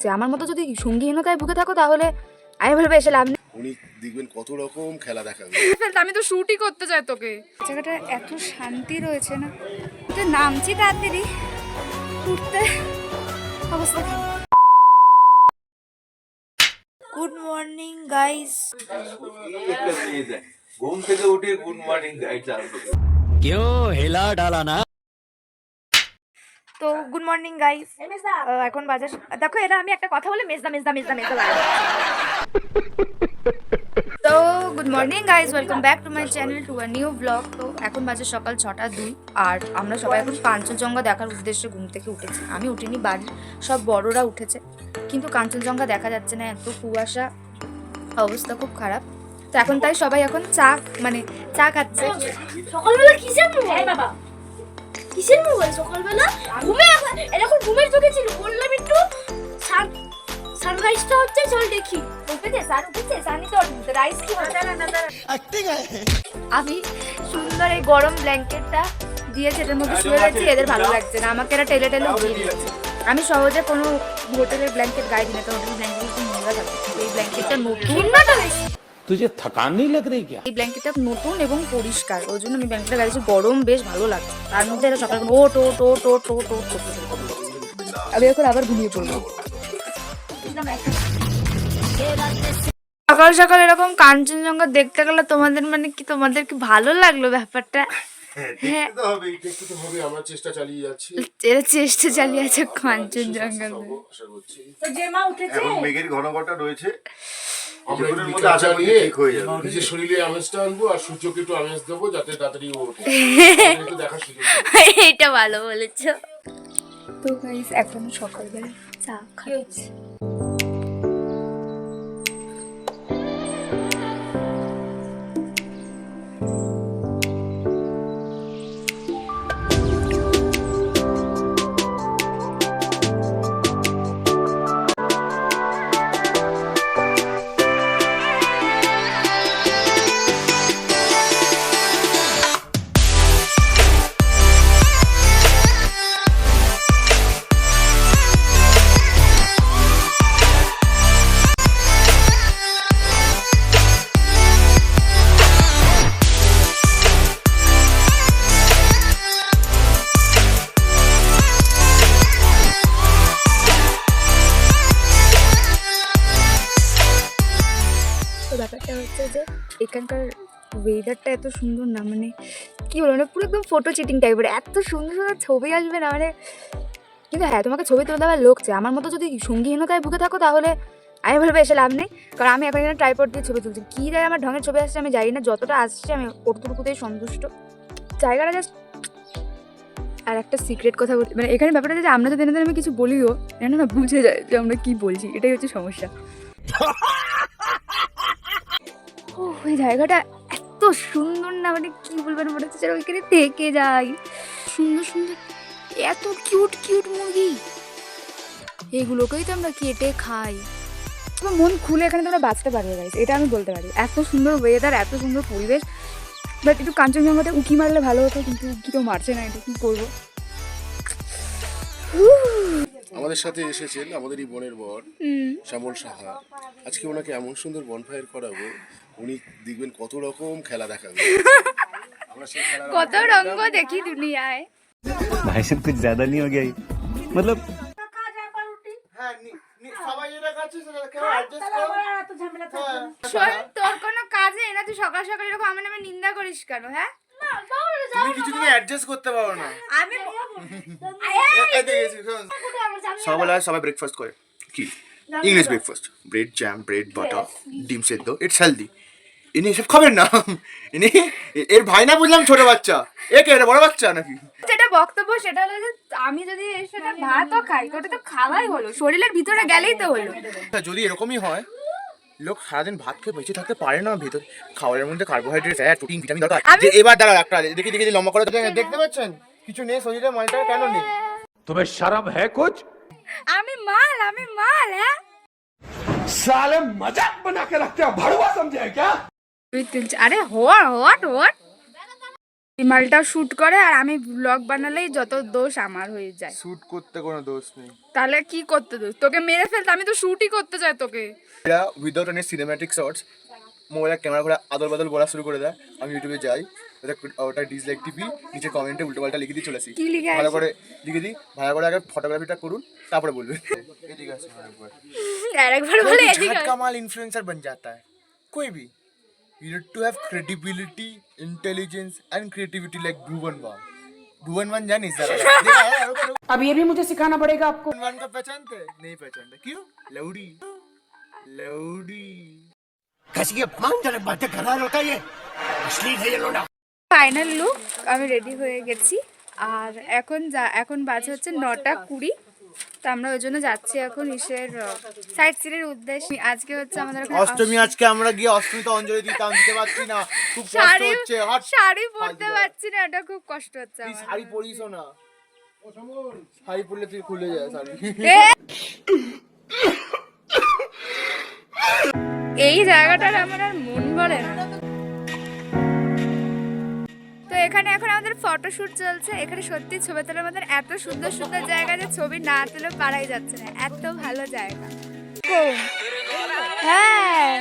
যে আমার মতো যদি সঙ্গীহীনতায় ভুগে থাকো তাহলে আমি বলব এসে লাভ নেই। উনি দেখবেন কত রকম খেলা দেখাবে। আমি তো শুটই করতে চাই তোকে। জায়গাটা এত শান্তি রয়েছে না। তো নামছি তাড়াতাড়ি। উঠতে অবস্থা গুড মর্নিং গাইস ঘুম থেকে উঠে গুড মর্নিং গাইস কেউ হেলা ডালা না। তো গুড মর্নিং গাইস এখন বাজার দেখো এরা আমি একটা কথা বলে মেজদা মেজদা মেজদা মেজদা তো good morning guys welcome back to my channel to a new vlog তো এখন বাজে সকাল ছটা দুই আর আমরা সবাই এখন কাঞ্চনজঙ্ঘা দেখার উদ্দেশ্যে ঘুম থেকে উঠেছি। আমি উঠিনি বাড়ির সব বড়রা উঠেছে কিন্তু কাঞ্চনজঙ্ঘা দেখা যাচ্ছে না এত কুয়াশা অবস্থা খুব খারাপ। তো এখন তাই সবাই এখন চা মানে চা খাচ্ছে। সকালবেলা কিসের মোবাইল বাবা। কিসের মোবাইল? সকালবেলা ঘুমে এরকম ঘুমের চোখে ছিল। বললাম একটু সানরাইজটা হচ্ছে চল দেখি। উঠেছে স্যার উঠেছে সানি তো রাইস কি আমি সুন্দর এই গরম ব্ল্যাঙ্কেটটা দিয়েছে এটার মধ্যে শুয়ে রয়েছি এদের ভালো লাগছে না। আমাকে এরা টেলে টেলে উড়িয়ে দিয়েছে। আমি সহজে কোনো হোটেলের ব্ল্যাঙ্কেট গায়ে দিই না তো হোটেলের ব্ল্যাঙ্কেট নোংরা থাকে। এই ব্ল্যাঙ্কেটটা নতুন। নেই লাগ এই ব্ল্যাঙ্কেটটা নতুন এবং পরিষ্কার ওই জন্য আমি ব্ল্যাঙ্কেটটা গাড়িছি গরম বেশ ভালো লাগে তার মধ্যে সকাল ও টো টো টো টো টো আমি এখন আবার ঘুমিয়ে পড়ব সকাল সকাল এরকম কাঞ্চনজঙ্ঘা দেখতে গেলে তোমাদের মানে কি তোমাদের কি ভালো লাগল ব্যাপারটা হ্যাঁ তো হবে দেখতে তো হবে আমরা চেষ্টা চালিয়ে যাচ্ছি। এরা চেষ্টা চালিয়ে আছে কাঞ্চনজঙ্ঘা আশা করছি। জেমা উঠেছে? এখন মেঘের ঘনঘটা রয়েছে। আমরা মধ্যে আশা করি ঠিক হয়ে যাবে। নিজের শরীরে আমেজটা আনব আর সূর্যকে একটু আমেজ দেবো যাতে তাড়াতাড়ি ও ওঠে। একটু দেখা সুযোগ এটা ভালো বলেছ। তো গাইস এখন সকালবেলা চা খাচ্ছি। এখানকার ওয়েদারটা এত সুন্দর না মানে কী বলব না পুরো একদম ফটো চিটিং টাইপের এত সুন্দর সুন্দর ছবি আসবে না মানে কিন্তু হ্যাঁ তোমাকে ছবি তুলে দেওয়ার লোক চাই। আমার মতো যদি সঙ্গীহীনতায় ভুগে থাকো তাহলে আমি বলব এসে লাভ নেই। কারণ আমি এখন এখানে ট্রাইপড দিয়ে ছবি তুলছি। কী যায় আমার ঢঙের ছবি আসছে, আমি জানি না। যতটা আসছে, আমি ওটুকুতেই সন্তুষ্ট। জায়গাটা জাস্ট আর একটা সিক্রেট কথা বলি মানে এখানে ব্যাপারটা যে আমরা যদি আমি কিছু বলিও, এনা না, বুঝে যায় যে আমরা কী বলছি। এটাই হচ্ছে সমস্যা। ওই জায়গাটা এত সুন্দর না মানে কি বলব না মনে হচ্ছে ওইখানে থেকে যাই। সুন্দর সুন্দর এত কিউট কিউট মুরগি। এগুলোকেই তো আমরা কেটে খাই। তোমার মন খুলে এখানে তোমরা বাঁচতে পারবে গাইস এটা আমি বলতে পারি। এত সুন্দর ওয়েদার এত সুন্দর পরিবেশ। বাট একটু কাঞ্চনজঙ্ঘাতে উঁকি মারলে ভালো হতো কিন্তু উঁকি তো মারছে না এটা কি করব? আমাদের সাথে এসেছেন আমাদেরই বনের বর হুম। শ্যামল সাহা। আজকে ওনাকে এমন সুন্দর বনফায়ার করাবো উনি দেখবেন কত রকম খেলা দেখাবে আমরা সেই খেলা কত রঙ্গ দেখি দুনিয়ায় भाई साहब कुछ ज्यादा नहीं हो गया ये? मतलब এত ঝামেলা থাকবে না। শোন তোর কোনো কাজে না তুই সকাল সকাল এরকম আমার নামে নিন্দা করিস কেন হ্যাঁ তুমি কিছু তুমি অ্যাডজাস্ট করতে পারো না আমি সকালবেলা সবাই ব্রেকফাস্ট করে কি English breakfast bread jam bread butter ডিম সেদ্ধ ইটস হেলদি ইনি এসব খাবেন না ইনি এর ভাই না বুঝলাম ছোট বাচ্চা এ কে এটা বড় বাচ্চা নাকি যেটা বক্তব্য সেটা হলো যে আমি যদি এর সাথে ভাতও খাই তো ওটা তো খাওয়াই হলো শরীরের ভিতরে গেলেই তো হলো তা যদি এরকমই হয় লোক সারাদিন ভাত খেয়ে বেঁচে থাকতে পারে না ভেতর খাবারের মধ্যে কার্বোহাইড্রেট ফ্যাট প্রোটিন ভিটামিন দরকার আমি- যে এবার দাঁড়া একটা দেখি দেখি দেখি লম্বা করে দেখতে পাচ্ছেন কিছু নেই শরীরে মনিটর কেন নেই तुम्हें शर्म है कुछ আমি মাল আমি মাল হ্যাঁ साले मजाक बना के रखते हो भड़ुआ समझे क्या তুই তুলছি আরে হোয়াট হোয়াট হোয়াট এই মালটাও শ্যুট করে আর আমি ব্লগ বানালেই যত দোষ আমার হয়ে যায় শ্যুট করতে কোনো দোষ নেই তাহলে কি করতে দোষ তোকে মেরে ফেলতে আমি তো শ্যুটই করতে চাই তোকে এরা উইদাউট এনি সিনেম্যাটিক শর্টস মোবাইলে ক্যামেরা করে আদল বাদল বলা শুরু করে দেয় আমি ইউটিউবে যাই ওটা ওটা ডিসলাইক টিপি নিচে কমেন্টে উল্টো পাল্টা লিখে দিয়ে চলে আসি কি লিখে ভালো আসে? করে লিখে দিই ভালো করে আগে ফটোগ্রাফিটা করুন তারপরে বলবে এদিকে আছে আরেকবার আর একবার বলে এদিকে झटका माल इन्फ्लुएंसर बन जाता है कोई भी you need to have credibility intelligence and creativity like Bhuvan one Bhuvan one जानिस जरा देखा है रुको, रुको। अब ये भी मुझे सिखाना पड़ेगा आपको भुवन वन का पहचानते हैं? नहीं पहचानते क्यों लौड़ी लौड़ी ফাইনাল লুক আমি রেডি হয়ে গেছি আর এখন যা এখন বাজে হচ্ছে নটা কুড়ি তো আমরা ওই জন্য যাচ্ছি এখন ইসের সাইড সিনের উদ্দেশ্যে। আজকে হচ্ছে আমাদের অষ্টমী আজকে আমরা গিয়ে অষ্টমী তো অঞ্জলি দিতাম দিতে পারছি না। খুব কষ্ট শাড়ি হচ্ছে শাড়ি পরতে পারছি না এটা খুব কষ্ট হচ্ছে আমার। শাড়ি পরিস না। শাড়ি পরলে তুই খুলে যায় শাড়ি। এই জায়গাটার আমার আর মন ভরে না। এখানে এখন আমাদের ফটোশুট চলছে। এখানে সত্যি ছবি তোলার মধ্যে এত সুন্দর সুন্দর জায়গা যে ছবি না তুলে পারাই যাচ্ছে না। এত ভালো জায়গা। হ্যাঁ।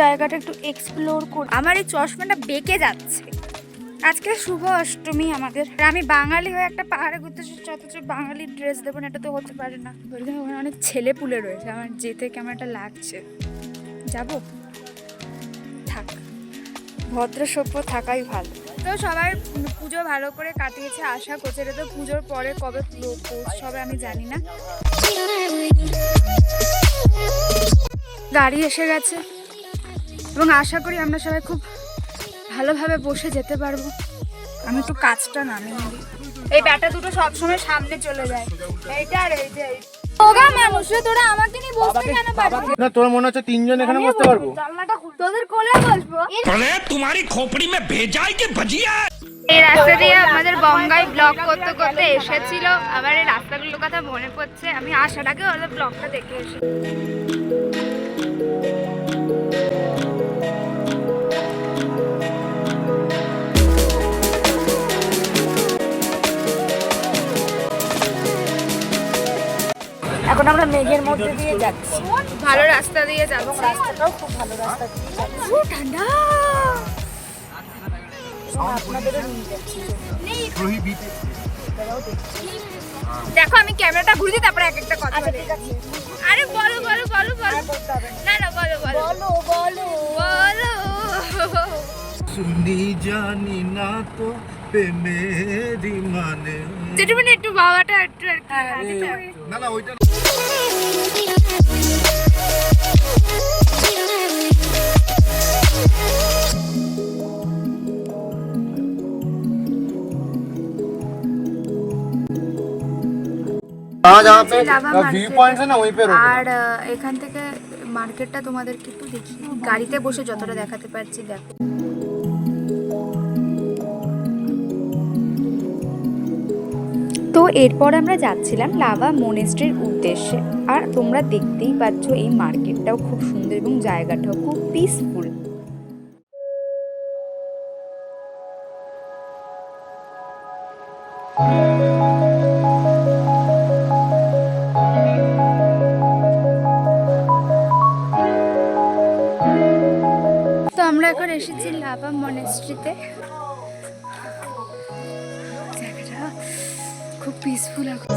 জায়গাটা একটু এক্সপ্লোর করি আমার এই চশমাটা বেঁকে যাচ্ছে। আজকে শুভ অষ্টমী আমাদের। আমি বাঙালি হয়ে একটা পাহাড়ে ঘুরতে এসেছি, অথচ বাঙালি ড্রেস দেবো না, এটা তো হতে পারে না। ওইখানে ওখানে অনেক ছেলে পুলে রয়েছে, আমার যেতে কেমন একটা লাগছে। যাব? থাক, ভদ্র সভ্য থাকাই ভালো। তো সবাই পুজো ভালো করে কাটিয়েছে, আশা করছে, এটা তো পুজোর পরে কবে হবে আমি জানি না। গাড়ি এসে গেছে, এবং আশা করি আমরা সবাই খুব ভালোভাবে বসে যেতে পারব। আমি তো কাজটা নামি এই ব্যাটা দুটো সবসময় সামনে চলে যায়। এইটা আর তোরা আমাকে নিয়ে তোর মনে তিনজন এখানে বসতে পারব? জানলাটা কোলে এই রাস্তা দিয়ে আমাদের করতে করতে এসেছিল। আবার এই রাস্তাগুলোর কথা মনে পড়ছে। আমি আসার ওদের ব্লগটা দেখে এসেছি। এখন আমরা মেঘের মধ্যে দিয়ে যাচ্ছি। ভালো রাস্তা দিয়ে যাব। রাস্তাটাও খুব ভালো রাস্তা দিয়ে ঠান্ডা। দেখো আমি ক্যামেরাটা ঘুরে তারপরে এক একটা কথা আচ্ছা, বলি। আরে বলো বলো বলো বলো। না। না বলো বলো। বলো বলো। বলো। শুনি জানি না তো প্রেমেরই মানে। যেটুকুনি একটু বাবাটা একটু হ্যাঁ, না না ওইটা আর এখান থেকে মার্কেটটা তোমাদেরকে একটু দেখি গাড়িতে বসে যতটা দেখাতে পারছি দেখো। তো এরপর আমরা যাচ্ছিলাম লাভা মনেস্ট্রির উদ্দেশ্যে। আর তোমরা দেখতেই পাচ্ছ এই মার্কেটটাও খুব সুন্দর এবং জায়গাটাও খুব পিসফুল তো আমরা এখন এসেছি লাভা মনেস্ট্রিতে জায়গাটা খুব পিসফুল এখন।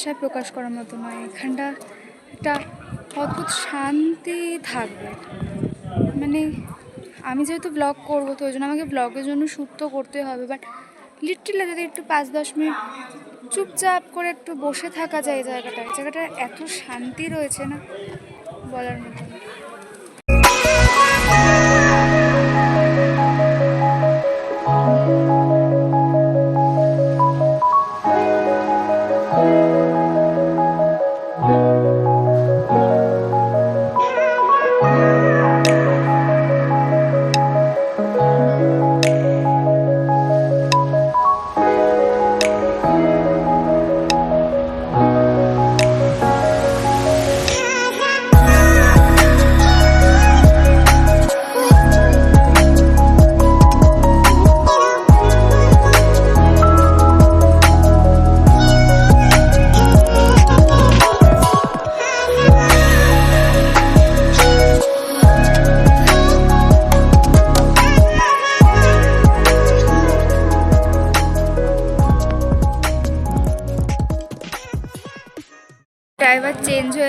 ভাষায় প্রকাশ করার মতো নয়। এখানটা একটা অদ্ভুত শান্তি থাকবে। মানে আমি যেহেতু ব্লগ করব, তো ওই জন্য আমাকে ব্লগের জন্য শ্যুট তো করতে হবে। বাট লিটারলি যদি একটু পাঁচ, দশ মিনিট চুপচাপ করে একটু বসে থাকা যায় এই জায়গাটায় জায়গাটা এত শান্তি রয়েছে না বলার মতো।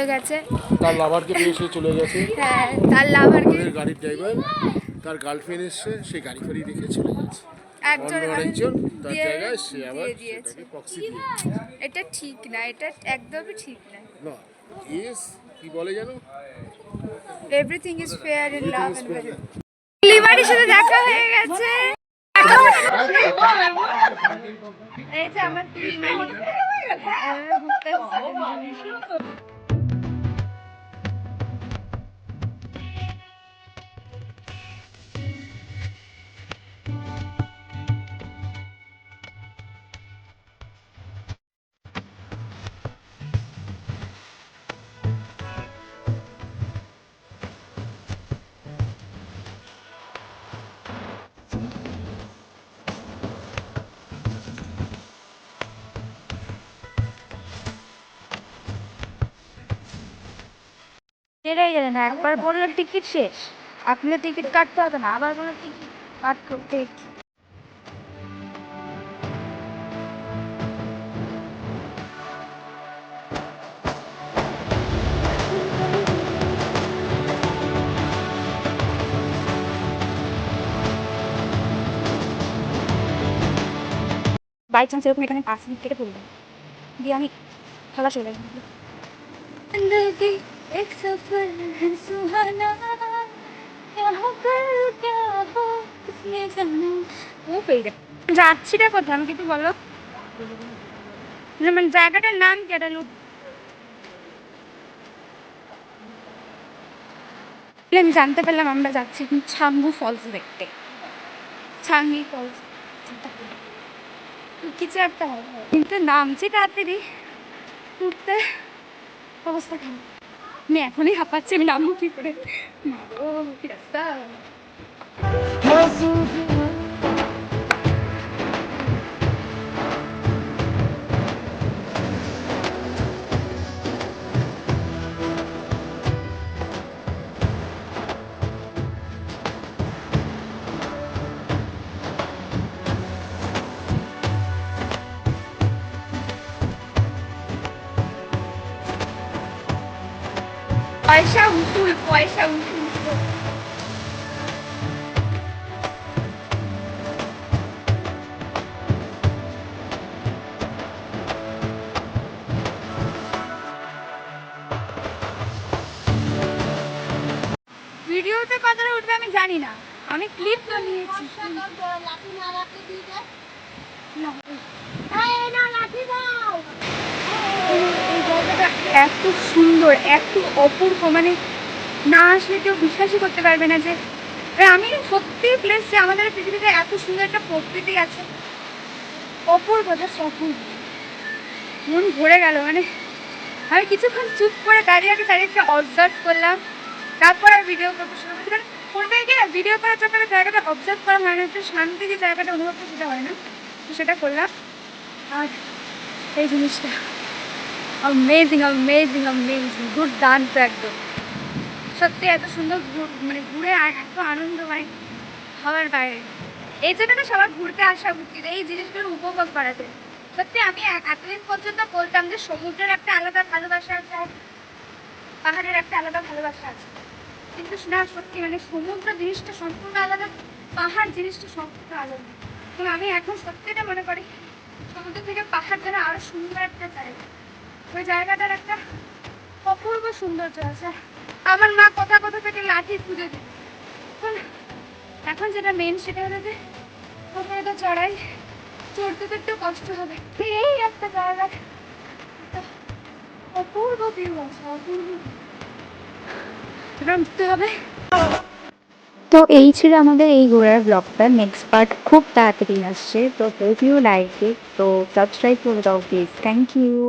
হয়ে গেছে। তার লাভারকে নিয়ে সে চলে গেছে। হ্যাঁ তার লাভারকে গাড়ির ড্রাইভার তার গার্লফ্রেন্ড এসছে সে গাড়ি ফাড়ি রেখে চলে গেছে। একজন আরেকজন তার জায়গায় সে আবার দিয়েছে। প্রক্সি দিয়ে এটা ঠিক না এটা একদমই ঠিক না। না ইয়েস কি বলে জানো everything is fair in love and সাথে দেখা হয়ে গেছে। এই যে আমার এটাই জানেন না একবার বললে টিকিট শেষ। আপনি টিকিট কাটতে হবে না আবার বললে টিকিট কাট করতে। বাই চান্স এরকম এখানে পাঁচ মিনিট থেকে তুলবেন দিয়ে আমি খেলা চলে যাব। एक सफर है सुहाना यहाँ पर क्या हो किसने जाना ও পেয়ে যায় যাচ্ছিটা কোথায় আমাকে একটু বলো মানে জায়গাটার নাম কি এটা লুট আমি জানতে পারলাম আমরা যাচ্ছি এখন ছাঙ্গু ফলস দেখতে ছাঙ্গি ফলস কিছু একটা হবে কিন্তু নামছি তাড়াতাড়ি উঠতে অবস্থা খারাপ আমি এখনই হাঁপাচ্ছি আমি নামবো কি করে? ও কি রাস্তা? পয়সা উঠুল পয়সা উঠুল ভিডিওতে কতটা উঠবে আমি জানি না। আমি ক্লিপ তো নিয়েছি এই জায়গাটা এত সুন্দর, এত অপূর্ব মানে না আসলে কেউ বিশ্বাসই করতে পারবে না যে আমি সত্যি প্লেস যে আমাদের পৃথিবীতে এত সুন্দর একটা প্রকৃতি আছে। অপূর্ব জাস্ট অপূর্ব। মন ভরে গেল মানে আমি কিছুক্ষণ চুপ করে দাঁড়িয়ে আগে চারিদিকে অবজার্ভ করলাম, তারপর আর ভিডিও করতে শুরু করছি কারণ ফোনটা গিয়ে ভিডিও করার জন্য জায়গাটা অবজার্ভ করা হয় না একটু শান্তি যে জায়গাটা অনুভব করতে হয় না। তো সেটা করলাম। আর এই জিনিসটা। অ্যামেজিং অ্যামেজিং অ্যামেজিং ডান্স একদম সত্যি এত সুন্দর মানে ঘুরে আর এত আনন্দ হওয়ার বাইরে। এই জন্য না সবার ঘুরতে আসা উচিত, এই জিনিসগুলো উপভোগ করাতে সত্যি আমি এতদিন পর্যন্ত বলতাম যে সমুদ্রের একটা আলাদা ভালোবাসা আছে পাহাড়ের একটা আলাদা ভালোবাসা আছে। কিন্তু না, সত্যি মানে সমুদ্র জিনিসটা সম্পূর্ণ আলাদা, পাহাড় জিনিসটা সম্পূর্ণ আলাদা। তো আমি এখন সত্যিটা মনে করি, সমুদ্র থেকে পাহাড় যেন আরও সুন্দর একটা জায়গা। ওই জায়গাটার একটা অপূর্ব সৌন্দর্য আছে। আমার মা কোথা কোথা থেকে লাঠি পুজো দিত এখন যেটা মেন সেটা হলো যে ওপরে তো চড়াই, চড়তে তো একটু কষ্ট হবে। এই একটা জায়গা অপূর্ব ভিউ আছে, অপূর্ব উঠতে হবে। তো এই ছিল আমাদের এই ঘোরার ব্লগটা নেক্সট পার্ট খুব তাড়াতাড়ি আসছে। তো হোপ ইউ লাইক ইট তো সাবস্ক্রাইব করে দাও প্লিজ থ্যাংক ইউ